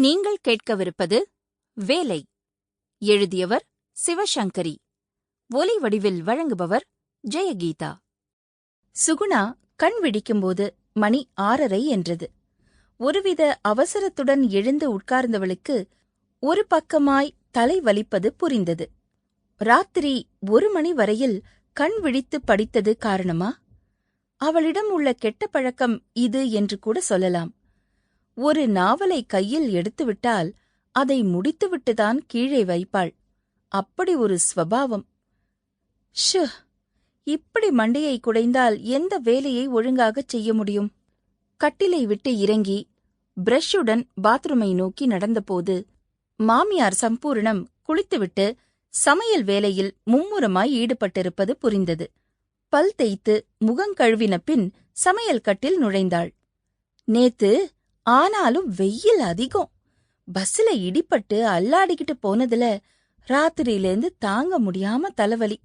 நீங்கள் கேட்கவிருப்பது வேலை. எழுதியவர் சிவசங்கரி. ஒலி வடிவில் வழங்குபவர் ஜெயகீதா. சுகுணா கண் விழிக்கும்போது மணி ஆறரை என்றது. ஒருவித அவசரத்துடன் எழுந்து உட்கார்ந்தவளுக்கு ஒரு பக்கமாய் தலை வலிப்பது புரிந்தது. ராத்திரி ஒரு மணி வரையில் கண் விழித்து படித்தது காரணமா? அவளிடம் உள்ள கெட்ட பழக்கம் இது என்று கூட சொல்லலாம். ஒரு நாவலை கையில் எடுத்துவிட்டால் அதை முடித்துவிட்டுதான் கீழே வைப்பாள். அப்படி ஒரு ஸ்வபாவம். ஷு! இப்படி மண்டையை குடைந்தால் எந்த வேலையை ஒழுங்காகச் செய்ய முடியும்? கட்டிலை விட்டு இறங்கி பிரஷுடன் பாத்ரூமை நோக்கி நடந்தபோது மாமியார் சம்பூர்ணம் குளித்துவிட்டு சமையல் வேலையில் மும்முரமாய் ஈடுபட்டிருப்பது புரிந்தது. பல் தேய்த்து முகங்கழுவின பின் சமையல் கட்டில் நுழைந்தாள். நேத்து ஆனாலும் வெயில் அதிகம். பஸ்ல இடிபட்டு அல்லாடிக்கிட்டு போனதுல ராத்திரியிலேந்து தாங்க முடியாம தலைவலி.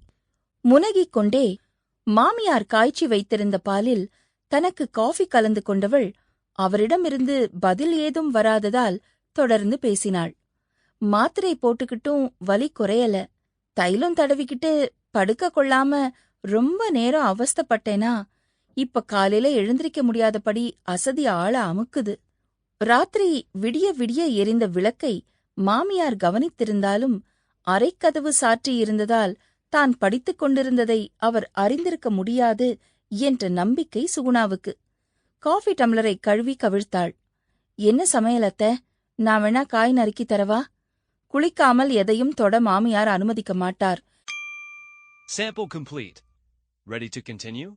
முனகிக் கொண்டே மாமியார் காய்ச்சி வைத்திருந்த பாலில் தனக்கு காஃபி கலந்து கொண்டவள் அவரிடமிருந்து பதில் ஏதும் வராததால் தொடர்ந்து பேசினாள். மாத்திரை போட்டுக்கிட்டும் வலி குறையல. தைலம் தடவிக்கிட்டு படுக்க கொள்ளாம ரொம்ப நேரம் அவஸ்தப்பட்டேனா? இப்ப காலையில எழுந்திருக்க முடியாதபடி அசதி ஆள அமுக்குது. ராத்திரி விடிய விடிய எரிந்த விளக்கை மாமியார் கவனித்திருந்தாலும் அரைக்கதவு சாற்றியிருந்ததால் தான் படித்துக் கொண்டிருந்ததை அவர் அறிந்திருக்க முடியாது என்ற நம்பிக்கை சுகுணாவுக்கு. காஃபி டம்ளரை கழுவி கவிழ்த்தாள். என்ன சமையலத்த நான் வேணா காய் நறுக்கி தரவா? குளிக்காமல் எதையும் தொட மாமியார் அனுமதிக்க மாட்டார். Sample complete. Ready to continue?